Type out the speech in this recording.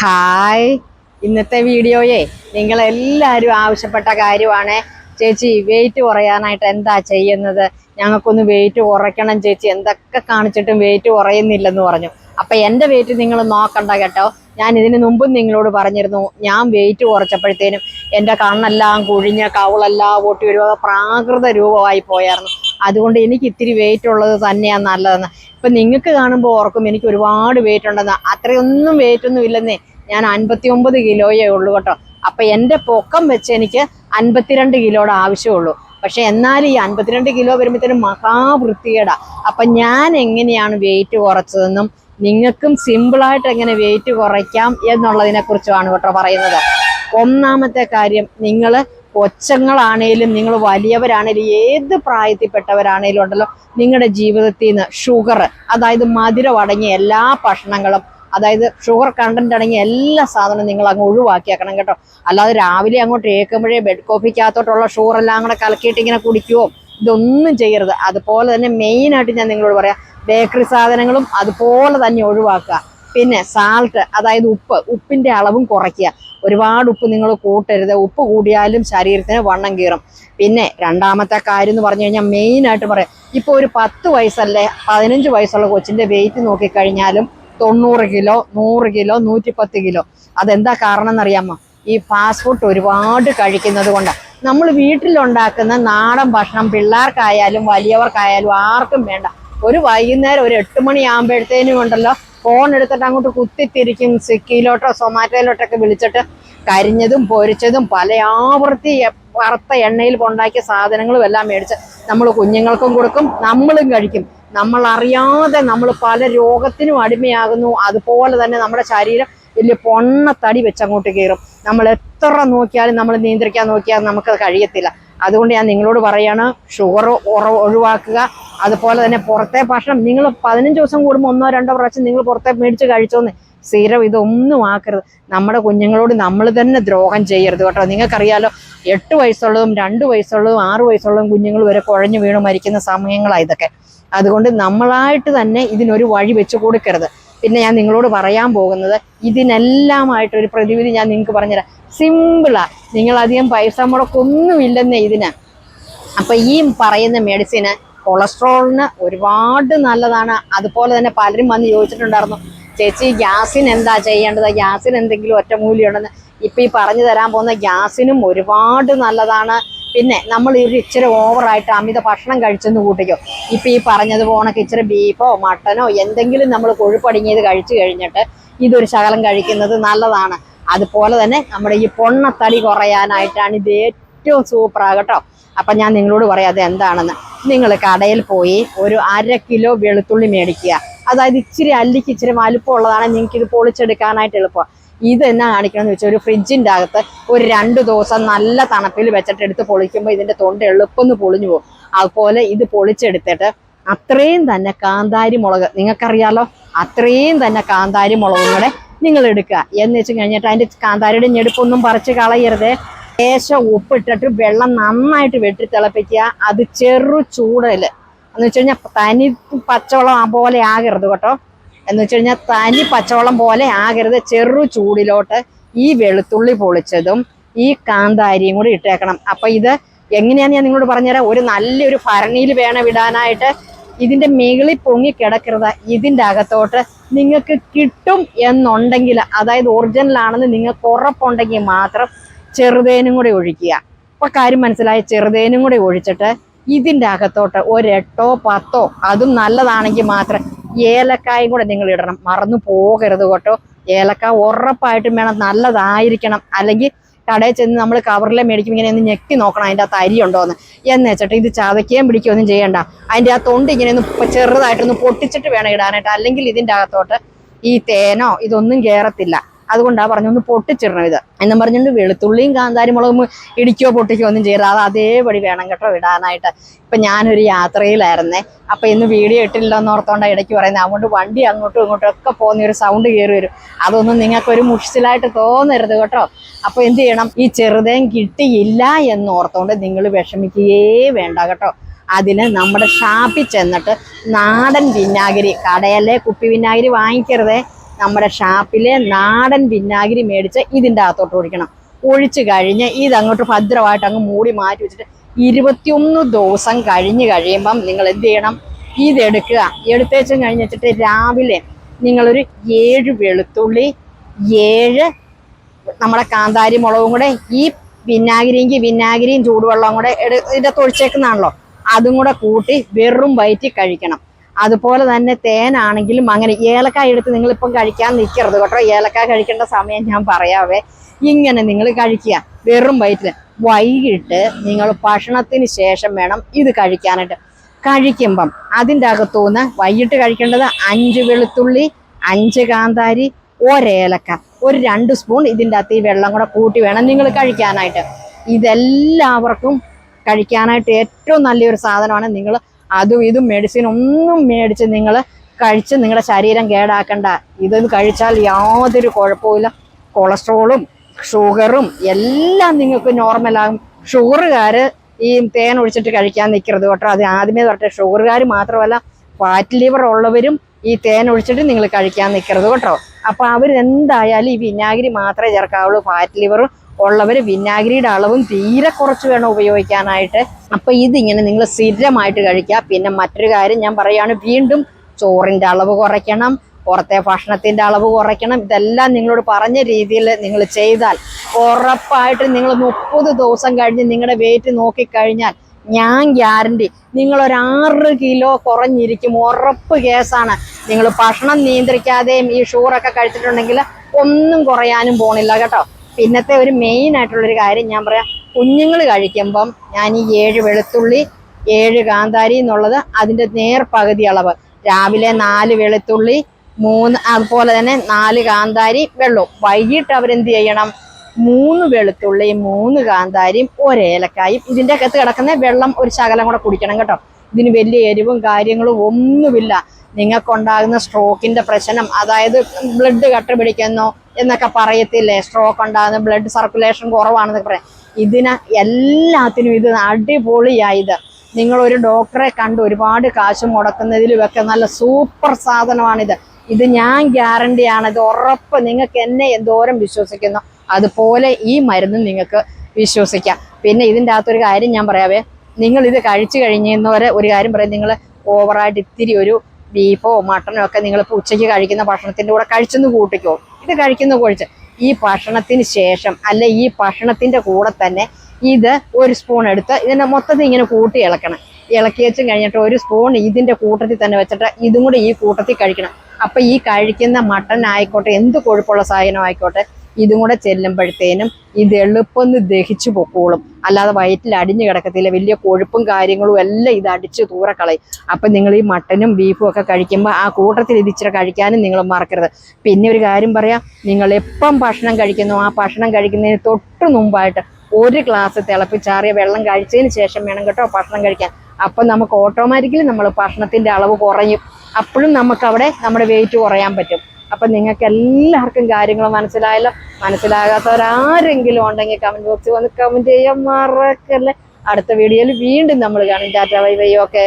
Hi ഇന്നത്തെ വീഡിയോയെ നിങ്ങൾ എല്ലാവരും ആവശ്യപ്പെട്ട കാര്യമാണ്. ചേച്ചി വെയിറ്റ് കുറയാനായിട്ട് എന്താ ചെയ്യുന്നത്? ഞങ്ങൾക്കൊന്ന് വെയിറ്റ് കുറയ്ക്കണം ചേച്ചി. എന്തൊക്കെ കാണിച്ചിട്ടും വെയിറ്റ് കുറയുന്നില്ലെന്ന് പറഞ്ഞു. അപ്പൊ എന്റെ വെയിറ്റ് നിങ്ങൾ നോക്കണ്ട കേട്ടോ. ഞാൻ ഇതിന് മുമ്പും നിങ്ങളോട് പറഞ്ഞിരുന്നു. ഞാൻ വെയിറ്റ് കുറച്ചപ്പോഴത്തേനും എന്റെ കണ്ണെല്ലാം കുഴിഞ്ഞ കവളെല്ലാം പൊട്ടി ഒരു പ്രാകൃത രൂപമായി പോയായിരുന്നു. അതുകൊണ്ട് എനിക്ക് ഇത്തിരി വെയിറ്റ് ഉള്ളത് തന്നെയാണ് നല്ലതെന്ന്. ഇപ്പൊ നിങ്ങൾക്ക് കാണുമ്പോൾ ഓർക്കും എനിക്ക് ഒരുപാട് വെയിറ്റ് ഉണ്ടെന്ന്. അത്രയൊന്നും വെയിറ്റ് ഒന്നും ഇല്ലെന്നേ. ഞാൻ അൻപത്തി ഒമ്പത് കിലോയേ ഉള്ളൂ കേട്ടോ. അപ്പൊ എന്റെ പൊക്കം വെച്ച് എനിക്ക് അൻപത്തിരണ്ട് കിലോയുടെ ആവശ്യമുള്ളൂ പക്ഷെ എന്നാലും ഈ അൻപത്തിരണ്ട് കിലോ വരുമ്പോഴത്തേനും മഹാവൃത്തികേടാ. അപ്പൊ ഞാൻ എങ്ങനെയാണ് വെയിറ്റ് കുറച്ചതെന്നും നിങ്ങൾക്കും സിമ്പിളായിട്ട് എങ്ങനെ വെയിറ്റ് കുറയ്ക്കാം എന്നുള്ളതിനെ കുറിച്ചുമാണ് കേട്ടോ പറയുന്നത്. ഒന്നാമത്തെ കാര്യം നിങ്ങൾ കൊച്ചങ്ങളാണേലും നിങ്ങൾ വലിയവരാണേലും ഏത് പ്രായത്തിൽപ്പെട്ടവരാണേലും ഉണ്ടല്ലോ നിങ്ങളുടെ ജീവിതത്തിൽ നിന്ന് ഷുഗർ അതായത് മധുരം അടങ്ങിയ എല്ലാ ഭക്ഷണങ്ങളും അതായത് ഷുഗർ കണ്ടന്റ് അടങ്ങിയ എല്ലാ സാധനവും നിങ്ങൾ അങ്ങ് ഒഴിവാക്കിയാക്കണം കേട്ടോ. അല്ലാതെ രാവിലെ അങ്ങോട്ട് ഏക്കുമ്പോഴേ ബെഡ് കോഫിക്കകത്തോട്ടുള്ള ഷുഗർ എല്ലാം കൂടെ കലക്കിയിട്ട് ഇങ്ങനെ കുടിക്കുവോ? ഇതൊന്നും ചെയ്യരുത്. അതുപോലെ തന്നെ മെയിനായിട്ട് ഞാൻ നിങ്ങളോട് പറയാം ബേക്കറി സാധനങ്ങളും അതുപോലെ തന്നെ ഒഴിവാക്കുക. പിന്നെ സാൾട്ട് അതായത് ഉപ്പ് ഉപ്പിന്റെ അളവും കുറയ്ക്കുക. ഒരുപാട് ഉപ്പ് നിങ്ങൾ കൂട്ടരുത്. ഉപ്പ് കൂടിയാലും ശരീരത്തിന് വണ്ണം കീറും. പിന്നെ രണ്ടാമത്തെ കാര്യം എന്ന് പറഞ്ഞു കഴിഞ്ഞാൽ മെയിൻ ആയിട്ട് പറയാം. ഇപ്പോൾ ഒരു പത്ത് വയസ്സല്ലേ പതിനഞ്ച് വയസ്സുള്ള കൊച്ചിന്റെ വെയിറ്റ് നോക്കിക്കഴിഞ്ഞാലും തൊണ്ണൂറ് കിലോ നൂറ് കിലോ നൂറ്റിപ്പത്ത് കിലോ അതെന്താ കാരണം എന്നറിയാമോ ഈ ഫാസ്റ്റ് ഫുഡ് ഒരുപാട് കഴിക്കുന്നത് കൊണ്ടാണ് നമ്മൾ വീട്ടിലുണ്ടാക്കുന്ന നാടൻ ഭക്ഷണം പിള്ളേർക്കായാലും വലിയവർക്കായാലും ആർക്കും വേണ്ട. ഒരു വൈകുന്നേരം ഒരു എട്ട് മണിയാകുമ്പോഴത്തേനും ഉണ്ടല്ലോ ഫോൺ എടുത്തിട്ട് അങ്ങോട്ട് കുത്തിത്തിരിക്കും സ്വിഗ്ഗിയിലോട്ടോ സൊമാറ്റോയിലോട്ടൊക്കെ വിളിച്ചിട്ട് കരിഞ്ഞതും പൊരിച്ചതും പല ആവൃത്തി വറുത്ത എണ്ണയിൽ ഉണ്ടാക്കിയ സാധനങ്ങളും എല്ലാം മേടിച്ച് നമ്മൾ കുഞ്ഞുങ്ങൾക്കും കൊടുക്കും നമ്മളും കഴിക്കും. നമ്മൾ അറിയാതെ നമ്മൾ പല രോഗത്തിനും അടിമയാകുന്നു. അതുപോലെ തന്നെ നമ്മുടെ ശരീരം വലിയ പൊണ്ണത്തടി വെച്ച് അങ്ങോട്ട് കയറും. നമ്മൾ എത്ര നോക്കിയാലും നമ്മൾ നിയന്ത്രിക്കാൻ നോക്കിയാൽ നമുക്കത് കഴിയത്തില്ല. അതുകൊണ്ട് ഞാൻ നിങ്ങളോട് പറയാണ് ഷുഗർ ഒഴിവാക്കുക. അതുപോലെ തന്നെ പുറത്തെ ഭക്ഷണം നിങ്ങൾ പതിനഞ്ച് ദിവസം കൂടുമ്പോൾ ഒന്നോ രണ്ടോ പ്രാവശ്യം നിങ്ങൾ പുറത്തെ മേടിച്ച് കഴിച്ചോന്ന് സ്ഥിരം ഇതൊന്നും ആക്കരുത്. നമ്മുടെ കുഞ്ഞുങ്ങളോട് നമ്മൾ തന്നെ ദ്രോഹം ചെയ്യരുത് കേട്ടോ. നിങ്ങൾക്കറിയാലോ എട്ട് വയസ്സുള്ളതും രണ്ട് വയസ്സുള്ളതും ആറ് വയസ്സുള്ളതും കുഞ്ഞുങ്ങൾ വരെ കുഴഞ്ഞു വീണു മരിക്കുന്ന സമയങ്ങളാണ് ഇതൊക്കെ. അതുകൊണ്ട് നമ്മളായിട്ട് തന്നെ ഇതിനൊരു വഴി വെച്ച് കൊടുക്കരുത്. പിന്നെ ഞാൻ നിങ്ങളോട് പറയാൻ പോകുന്നത് ഇതിനെല്ലാമായിട്ട് ഒരു പ്രതിവിധി ഞാൻ നിങ്ങൾക്ക് പറഞ്ഞുതരാം. സിമ്പിളാ നിങ്ങളധികം പൈസ മുടക്കൊന്നുമില്ലെന്നേ ഇതിന്. അപ്പൊ ഈ പറയുന്ന മെഡിസിന് കൊളസ്ട്രോളിന് ഒരുപാട് നല്ലതാണ്. അതുപോലെ തന്നെ പലരും വന്ന് ചോദിച്ചിട്ടുണ്ടായിരുന്നു ചേച്ചി ഗ്യാസിന് എന്താ ചെയ്യേണ്ടത്? ഗ്യാസിന് എന്തെങ്കിലും ഒറ്റമൂലിയുണ്ടെന്ന്. ഇപ്പൊ ഈ പറഞ്ഞു തരാൻ പോകുന്ന ഗ്യാസിനും ഒരുപാട് നല്ലതാണ്. പിന്നെ നമ്മൾ ഒരു ഇച്ചിരി ഓവറായിട്ട് അമിത ഭക്ഷണം കഴിച്ചെന്ന് കൂട്ടിക്കോ. ഇപ്പം ഈ പറഞ്ഞത് പോണക്ക് ഇച്ചിരി ബീഫോ മട്ടനോ എന്തെങ്കിലും നമ്മൾ കൊഴുപ്പടങ്ങിയത് കഴിച്ചു കഴിഞ്ഞിട്ട് ഇതൊരു ശകലം കഴിക്കുന്നത് നല്ലതാണ്. അതുപോലെ തന്നെ നമ്മുടെ ഈ പൊണ്ണത്തടി കുറയാനായിട്ടാണ് ഇത് ഏറ്റവും സൂപ്പറാ കേട്ടോ. അപ്പം ഞാൻ നിങ്ങളോട് പറയാം അത് എന്താണെന്ന്. നിങ്ങൾ കടയിൽ പോയി ഒരു അര കിലോ വെളുത്തുള്ളി മേടിക്കുക. അതായത് ഇച്ചിരി അല്ലിക്ക് ഇച്ചിരി വലുപ്പം ഉള്ളതാണെങ്കിൽ നിങ്ങൾക്ക് ഇത് പൊളിച്ചെടുക്കാനായിട്ട് എളുപ്പമാണ് ഇത് എന്നാ കാണിക്കണമെന്ന് വെച്ചാൽ ഒരു ഫ്രിഡ്ജിന്റെ അകത്ത് ഒരു രണ്ട് ദിവസം നല്ല തണുപ്പിൽ വെച്ചിട്ട് എടുത്ത് പൊളിക്കുമ്പോൾ ഇതിന്റെ തൊണ്ട എളുപ്പം പൊളിഞ്ഞു പോകും. അതുപോലെ ഇത് പൊളിച്ചെടുത്തിട്ട് അത്രയും തന്നെ കാന്താരി മുളക് നിങ്ങൾക്കറിയാലോ? അത്രയും തന്നെ കാന്താരി മുളകും കൂടെ നിങ്ങൾ എടുക്കുക. എന്ന് വെച്ച് കഴിഞ്ഞിട്ട് അതിന്റെ കാന്താരിയുടെ ഞെടുപ്പൊന്നും പറിച്ച് കളയരുത്. ലേശം ഉപ്പിട്ടിട്ട് വെള്ളം നന്നായിട്ട് വെട്ടി തിളപ്പിക്കുക. അത് ചെറു ചൂടൽ. എന്ന് വെച്ച് കഴിഞ്ഞാൽ തനി പച്ചവെള്ളം പോലെ ആകരുത് കേട്ടോ. എന്ന് വെച്ച് കഴിഞ്ഞാൽ തനി പച്ചവെള്ളം പോലെ ആകരുത്. ചെറു ചൂടിലോട്ട് ഈ വെളുത്തുള്ളി പൊളിച്ചതും ഈ കാന്താരിയും കൂടി ഇട്ടേക്കണം. അപ്പൊ ഇത് എങ്ങനെയാന്ന് ഞാൻ നിങ്ങളോട് പറഞ്ഞുതരാം. ഒരു നല്ലൊരു ഭരണിയിൽ വേണം ഇടാനായിട്ട്. ഇതിന്റെ മേളിൽ പൊങ്ങി കിടക്കരുത്. ഇതിന്റെ അകത്തോട്ട് നിങ്ങൾക്ക് കിട്ടും എന്നുണ്ടെങ്കിൽ അതായത് ഒറിജിനൽ ആണെന്ന് നിങ്ങൾക്ക് ഉറപ്പുണ്ടെങ്കിൽ മാത്രം ചെറുതേനും കൂടി ഒഴിക്കുക. അപ്പൊ കാര്യം മനസ്സിലായ. ചെറുതേനും കൂടി ഒഴിച്ചിട്ട് ഇതിന്റെ അകത്തോട്ട് ഒരെട്ടോ പത്തോ അതും നല്ലതാണെങ്കിൽ മാത്രം ഏലക്കായും കൂടെ നിങ്ങൾ ഇടണം. മറന്നു പോകരുത് കേട്ടോ. ഏലക്ക ഉറപ്പായിട്ടും വേണം നല്ലതായിരിക്കണം. അല്ലെങ്കിൽ കടയിൽ ചെന്ന് നമ്മൾ കവറിലെ മേടിക്കും ഇങ്ങനെ ഒന്ന് ഞെക്കി നോക്കണം അതിന്റെ അകത്ത് അരി ഉണ്ടോന്ന്. എന്ന് വെച്ചിട്ട് ഇത് ചതയ്ക്കുകയും പിടിക്കുകയൊന്നും ചെയ്യണ്ട. അതിന്റെ ആ തൊണ്ട് ഇങ്ങനെ ഒന്ന് ചെറുതായിട്ടൊന്ന് പൊട്ടിച്ചിട്ട് വേണം ഇടാനായിട്ട്. അല്ലെങ്കിൽ ഇതിന്റെ അകത്തോട്ട് ഈ തേനോ ഇതൊന്നും കയറത്തില്ല അതുകൊണ്ടാ പറഞ്ഞു ഒന്ന് പൊട്ടിച്ചിടണം ഇത്. എന്നും പറഞ്ഞുകൊണ്ട് വെളുത്തുള്ളിയും കാന്താരി മുളകും ഇടിക്കോ പൊട്ടിക്കോ ഒന്നും ചെയ്യരുത്. അത് അതേപടി വേണം കേട്ടോ ഇടാനായിട്ട് ഇപ്പൊ ഞാനൊരു യാത്രയിലായിരുന്നേ. അപ്പൊ ഇന്ന് വീഡിയോ ഇട്ടില്ലെന്ന് ഓർത്തോണ്ടാ ഇടയ്ക്ക് പറയുന്നത് അതുകൊണ്ട് വണ്ടി അങ്ങോട്ടും ഇങ്ങോട്ടും ഒക്കെ പോകുന്ന ഒരു സൗണ്ട് കയറി വരും. അതൊന്നും നിങ്ങൾക്ക് ഒരു മുഷിച്ചിലായിട്ട് തോന്നരുത് കേട്ടോ. അപ്പൊ എന്ത് ചെയ്യണം? ഈ ചെറുതേം കിട്ടിയില്ല എന്ന് ഓർത്തോണ്ട് നിങ്ങൾ വിഷമിക്കുകയേ വേണ്ട കേട്ടോ. അതിന് നമ്മുടെ ഷാപ്പിൽ ചെന്നിട്ട് നാടൻ വിനാഗിരി കടയിലെ കുപ്പി വിനാഗിരി വാങ്ങിക്കരുതേ? നമ്മുടെ ഷാപ്പിലെ നാടൻ വിനാഗിരി മേടിച്ച് ഇതിന്റെ അകത്തോട്ട് ഒഴിക്കണം. ഒഴിച്ചു കഴിഞ്ഞ് ഇതങ്ങോട്ട് ഭദ്രമായിട്ട് അങ്ങ് മൂടി മാറ്റി വെച്ചിട്ട് ഇരുപത്തിയൊന്ന് ദിവസം കഴിഞ്ഞ് കഴിയുമ്പം നിങ്ങൾ എന്ത് ചെയ്യണം? ഇതെടുക്കുക എടുത്തേച്ചും കഴിഞ്ഞ് വെച്ചിട്ട് രാവിലെ നിങ്ങളൊരു ഏഴ് വെളുത്തുള്ളി ഏഴ് നമ്മുടെ കാന്താരി മുളകും കൂടെ ഈ വിനാഗിരിയെങ്കിൽ വിനാഗിരിയും ചൂടുവെള്ളവും കൂടെ എടു തൊഴിച്ചേക്കുന്നതാണല്ലോ അതും കൂടെ കൂട്ടി വെറും വയറ്റി കഴിക്കണം. അതുപോലെ തന്നെ തേനാണെങ്കിലും അങ്ങനെ ഏലക്കായ എടുത്ത് നിങ്ങളിപ്പം കഴിക്കാൻ നിൽക്കരുത് കേട്ടോ. ഏലക്കായ കഴിക്കേണ്ട സമയം ഞാൻ പറയാവേ. ഇങ്ങനെ നിങ്ങൾ കഴിക്കുക. വെറും വയറ്റിൽ വൈകിട്ട് നിങ്ങൾ ഭക്ഷണത്തിന് ശേഷം വേണം ഇത് കഴിക്കാനായിട്ട്. കഴിക്കുമ്പം അതിന്റെ അകത്തുനിന്ന് വൈകിട്ട് കഴിക്കേണ്ടത് അഞ്ച് വെളുത്തുള്ളി അഞ്ച് കാന്താരി ഒരേലക്ക. ഒരു രണ്ട് സ്പൂൺ ഇതിന്റെ അകത്ത് ഈ വെള്ളം കൂടെ കൂട്ടി വേണം നിങ്ങൾ കഴിക്കാനായിട്ട്. ഇതെല്ലാവർക്കും കഴിക്കാനായിട്ട് ഏറ്റവും നല്ലൊരു സാധനമാണ് നിങ്ങൾ അതും ഇതും മെഡിസിൻ ഒന്നും മേടിച്ച് നിങ്ങൾ കഴിച്ച് നിങ്ങളുടെ ശരീരം കേടാക്കണ്ട. ഇത് കഴിച്ചാൽ യാതൊരു കുഴപ്പമില്ല കൊളസ്ട്രോളും ഷുഗറും എല്ലാം നിങ്ങൾക്ക് നോർമലാകും ഷുഗറുകാർ ഈ തേൻ ഒഴിച്ചിട്ട് കഴിക്കാൻ നിൽക്കരുത് കേട്ടോ. അത് ആദ്യമേ തൊട്ടേ ഷുഗറുകാർ മാത്രമല്ല ഫാറ്റ് ലിവർ ഉള്ളവരും ഈ തേൻ ഒഴിച്ചിട്ട് നിങ്ങൾ കഴിക്കാൻ നിൽക്കരുത് കേട്ടോ. അപ്പോൾ അവർ എന്തായാലും ഈ വിനാഗിരി മാത്രമേ ചേർക്കാവുള്ളൂ. ഫാറ്റ് ലിവർ ഉള്ളവർ വിനാഗിരിയുടെ അളവും തീരെ കുറച്ച് വേണം ഉപയോഗിക്കാനായിട്ട്. അപ്പൊ ഇതിങ്ങനെ നിങ്ങൾ സ്ഥിരമായിട്ട് കഴിക്കുക. പിന്നെ മറ്റൊരു കാര്യം ഞാൻ പറയുകയാണ് വീണ്ടും ചോറിന്റെ അളവ് കുറയ്ക്കണം പുറത്തെ ഭക്ഷണത്തിന്റെ അളവ് കുറയ്ക്കണം. ഇതെല്ലാം നിങ്ങളോട് പറഞ്ഞ രീതിയിൽ നിങ്ങൾ ചെയ്താൽ ഉറപ്പായിട്ടും നിങ്ങൾ മുപ്പത് ദിവസം കഴിഞ്ഞ് നിങ്ങളുടെ വെയിറ്റ് നോക്കിക്കഴിഞ്ഞാൽ ഞാൻ ഗ്യാരണ്ടി നിങ്ങൾ ഒരു ആറ് കിലോ കുറഞ്ഞിരിക്കും. ഉറപ്പ് കേസാണ്. നിങ്ങൾ ഭക്ഷണം നിയന്ത്രിക്കാതെയും ഈ ഷുഗറൊക്കെ കഴിച്ചിട്ടുണ്ടെങ്കിൽ ഒന്നും കുറയാനും പോണില്ല കേട്ടോ. പിന്നത്തെ ഒരു മെയിൻ ആയിട്ടുള്ളൊരു കാര്യം ഞാൻ പറയാം. കുഞ്ഞുങ്ങൾ കഴിക്കുമ്പം ഞാൻ ഈ ഏഴ് വെളുത്തുള്ളി ഏഴ് കാന്താരി എന്നുള്ളത് അതിന്റെ നേർ പകുതി അളവ്. രാവിലെ നാല് വെളുത്തുള്ളി മൂന്ന് അതുപോലെ തന്നെ നാല് കാന്താരി വെള്ളവും. വൈകിട്ട് അവരെന്ത് ചെയ്യണം? മൂന്ന് വെളുത്തുള്ളി മൂന്ന് കാന്താരിയും ഒരേലക്കായും ഇതിന്റെ അകത്ത് കിടക്കുന്ന വെള്ളം ഒരു ശകലം കൂടെ കുടിക്കണം കേട്ടോ. ഇതിന് വലിയ എരിവും കാര്യങ്ങളും ഒന്നുമില്ല. നിങ്ങൾക്കുണ്ടാകുന്ന സ്ട്രോക്കിന്റെ പ്രശ്നം അതായത് ബ്ലഡ് കട്ട പിടിക്കുന്നു എന്നൊക്കെ പറയത്തില്ലേ? സ്ട്രോക്ക് ഉണ്ടാകുന്ന ബ്ലഡ് സർക്കുലേഷൻ കുറവാണെന്നൊക്കെ പറയാം. ഇതിന് എല്ലാത്തിനും ഇത് അടിപൊളിയായത്. നിങ്ങൾ ഒരു ഡോക്ടറെ കണ്ട് ഒരുപാട് കാശ് മുടക്കുന്നതിലുമൊക്കെ നല്ല സൂപ്പർ സാധനമാണിത്. ഇത് ഞാൻ ഗ്യാരണ്ടിയാണ്. ഇത് ഉറപ്പ് നിങ്ങൾക്ക് എന്നെ എന്തോരം വിശ്വസിക്കുന്നു. അതുപോലെ ഈ മരുന്ന് നിങ്ങൾക്ക് വിശ്വസിക്കാം. പിന്നെ ഇതിന്റെ അകത്തൊരു കാര്യം ഞാൻ പറയാവേ. നിങ്ങൾ ഇത് കഴിച്ചു കഴിഞ്ഞെന്നവരെ ഒരു കാര്യം പറയാം. നിങ്ങൾ ഓവറായിട്ട് ഇത്തിരി ഒരു ബീഫോ മട്ടനോ ഒക്കെ നിങ്ങൾ ഇപ്പോൾ ഉച്ചയ്ക്ക് കഴിക്കുന്ന ഭക്ഷണത്തിന്റെ കൂടെ കഴിച്ചെന്ന് കൂട്ടിക്കോ. ഇത് കഴിക്കുന്ന കുഴിച്ച് ഈ ഭക്ഷണത്തിന് ശേഷം അല്ല ഈ ഭക്ഷണത്തിന്റെ കൂടെ തന്നെ ഇത് ഒരു സ്പൂൺ എടുത്ത് ഇതിനെ മൊത്തത്തിൽ ഇങ്ങനെ കൂട്ടി ഇളക്കണം. ഇളക്കി വെച്ച് കഴിഞ്ഞിട്ട് ഒരു സ്പൂൺ ഇതിന്റെ കൂട്ടത്തിൽ തന്നെ വെച്ചിട്ട് ഇതും കൂടി ഈ കൂട്ടത്തിൽ കഴിക്കണം. അപ്പം ഈ കഴിക്കുന്ന മട്ടൻ ആയിക്കോട്ടെ എന്ത് കൊഴുപ്പുള്ള സാധനം ആയിക്കോട്ടെ ഇതും കൂടെ ചെല്ലുമ്പോഴത്തേനും ഇത് എളുപ്പം ദഹിച്ചു പൊക്കോളും. അല്ലാതെ വയറ്റിൽ അടിഞ്ഞു കിടക്കത്തില്ല. വലിയ കൊഴുപ്പും കാര്യങ്ങളും എല്ലാം ഇത് അടിച്ച് തൂറക്കളയും. അപ്പം നിങ്ങൾ ഈ മട്ടനും ബീഫും ഒക്കെ കഴിക്കുമ്പോൾ ആ കൂട്ടത്തിൽ ഇത് ഇച്ചിരി കഴിക്കാനും നിങ്ങൾ മറക്കരുത്. പിന്നെ ഒരു കാര്യം പറയാം. നിങ്ങൾ എപ്പം ഭക്ഷണം കഴിക്കുന്നു ആ ഭക്ഷണം കഴിക്കുന്നതിന് തൊട്ട് മുമ്പായിട്ട് ഒരു ഗ്ലാസ് തിളപ്പിച്ചാറിയ വെള്ളം കഴിച്ചതിന് ശേഷം വേണം കേട്ടോ ഭക്ഷണം കഴിക്കാൻ. അപ്പം നമുക്ക് ഓട്ടോമാറ്റിക്കലി നമ്മൾ ഭക്ഷണത്തിന്റെ അളവ് കുറയും. അപ്പോഴും നമുക്ക് അവിടെ നമ്മുടെ വെയിറ്റ് കുറയാൻ പറ്റും. അപ്പൊ നിങ്ങൾക്ക് എല്ലാവർക്കും കാര്യങ്ങൾ മനസ്സിലായല്ലോ? മനസ്സിലാകാത്തവരാരെങ്കിലും ഉണ്ടെങ്കിൽ കമന്റ് ബോക്സിൽ വന്ന് കമന്റ് ചെയ്യാൻ മറക്കല്ലേ. അടുത്ത വീഡിയോയിൽ വീണ്ടും നമ്മൾ കാണും. Tata bye bye okay